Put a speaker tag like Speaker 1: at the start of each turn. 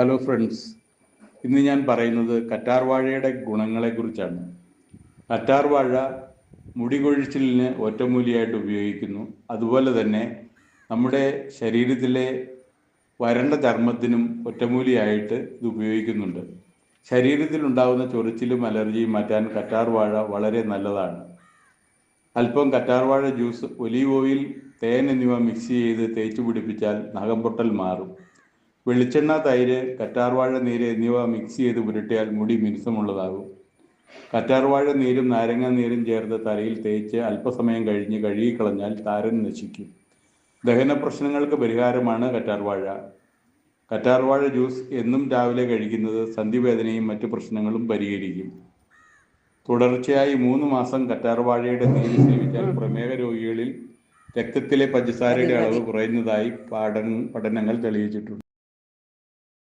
Speaker 1: Hello friends ഇന്ന് ഞാൻ പറയുന്നത് കറ്റാർ വാഴയുടെ ഗുണങ്ങളെക്കുറിച്ചാണ്. കറ്റാർ വാഴ മുടി കൊഴിച്ചിലിന് ഒറ്റമൂലിയായിട്ട് ഉപയോഗിക്കുന്നു. അതുപോലെ തന്നെ നമ്മുടെ ശരീരത്തിലെ വരണ്ട ചർമ്മത്തിനും ഒറ്റമൂലിയായിട്ട് ഇത് ഉപയോഗിക്കുന്നുണ്ട്. ശരീരത്തിൽ ഉണ്ടാകുന്ന ചൊറിച്ചിലും അലർജിയും മാറ്റാൻ കറ്റാർ വാഴ വളരെ നല്ലതാണ്. അല്പം കറ്റാർവാഴ ജ്യൂസ് ഒലീവ് ഓയിൽ തേൻ എന്നിവ മിക്സ് ചെയ്ത് തേച്ച് പിടിപ്പിച്ചാൽ നഖം പൊട്ടൽ മാറും. വെളിച്ചെണ്ണ തൈര് കറ്റാർവാഴ നീര് എന്നിവ മിക്സ് ചെയ്ത് പുരട്ടിയാൽ മുടി മിനുസമുള്ളതാകും. കറ്റാർവാഴ നീരും നാരങ്ങ നീരും ചേർത്ത് തലയിൽ തേച്ച് അല്പസമയം കഴിഞ്ഞ് കഴുകിക്കളഞ്ഞാൽ താരൻ നശിക്കും. ദഹന പ്രശ്നങ്ങൾക്ക് പരിഹാരമാണ് കറ്റാർവാഴ. കറ്റാർവാഴ ജ്യൂസ് എന്നും രാവിലെ കഴിക്കുന്നത് സന്ധിവേദനയും മറ്റു പ്രശ്നങ്ങളും പരിഹരിക്കും. തുടർച്ചയായി മൂന്ന് മാസം കറ്റാർവാഴയുടെ നീര് സേവിച്ചാൽ പ്രമേഹ രോഗികളിൽ രക്തത്തിലെ പഞ്ചസാരയുടെ അളവ് കുറയുന്നതായി പഠന പഠനങ്ങൾ തെളിയിച്ചിട്ടുണ്ട്.